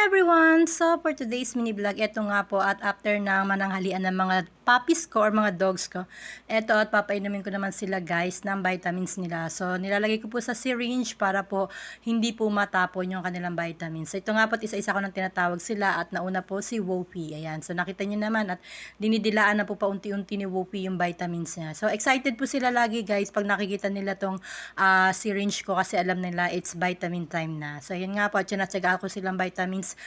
everyone! So, for today's mini vlog, ito nga po at after ng mananghalian ng mga puppies ko or mga dogs ko, ito at papainumin ko naman sila guys ng vitamins nila. So, nilalagay ko po sa syringe para po hindi po matapon yung kanilang vitamins. So, ito nga po isa-isa ko nang tinatawag sila at nauna po si Wopi. Ayan. So, nakita niyo naman at dinidilaan na po paunti-unti ni Wopi yung vitamins niya. So, excited po sila lagi guys pag nakikita nila tong ah, syringe ko kasi alam nila it's vitamin time na. So, yun nga po at sinatsagaan ko silang vitamins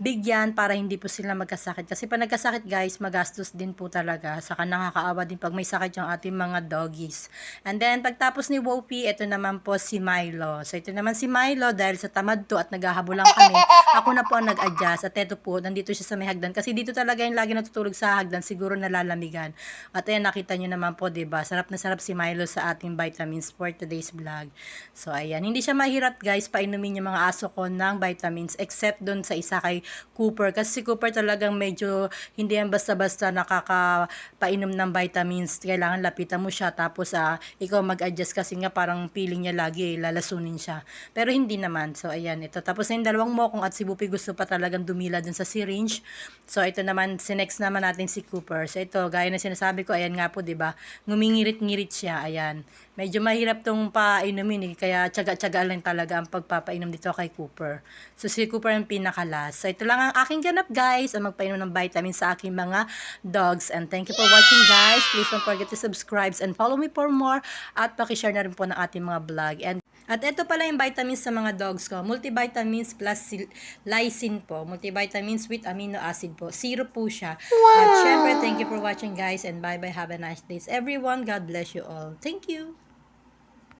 bigyan para hindi po sila magkasakit. Kasi pag nagkasakit guys, magastos din po talaga. Saka nakakaawa din pag may sakit yung ating mga doggies. And then pagtapos ni Wopi, ito naman po si Milo. So ito naman si Milo dahil sa tamad to at naghahabulan kami, ako na po ang nag-adjust. At ito po, nandito siya sa may hagdan. Kasi dito talaga yung lagi natutulog sa hagdan, siguro nalalamigan. At ayan, nakita nyo naman po, ba Sarap na sarap si Milo sa ating vitamins for today's vlog. So ayan, hindi siya mahirap guys, painumin yung mga aso ko ng vitamins except doon sa isa kay Cooper. Kasi si Cooper talagang medyo hindi yan basta-basta nakakapainom ng vitamins. Kailangan lapitan mo siya tapos ah, ikaw mag-adjust kasi nga parang feeling niya lagi lalasunin siya. Pero hindi naman. So ayan, ito. Tapos yung dalawang mokong at si Bupi gusto pa talagang dumila dun sa syringe. So ito naman, si next naman natin si Cooper. So ito, gaya na sinasabi ko, ayan nga po, 'di ba? Ngumingirit-ngirit siya, ayan. Medyo mahirap tong painumin eh, kaya tiyaga-tiyaga lang talaga ang pagpapainom dito kay Cooper. So si Cooper ang pinakalas. So ito lang ang aking ganap guys, ang magpainom ng vitamin sa aking mga dogs. And thank you for watching guys. Please don't forget to subscribe and follow me for more. At pakishare na rin po ng ating mga vlog. And at ito pala yung vitamins sa mga dogs ko. Multivitamins plus lysine po. Multivitamins with amino acid po. Zero po siya. At syempre, thank you for watching guys. And bye-bye. Have a nice day. Everyone, God bless you all. Thank you.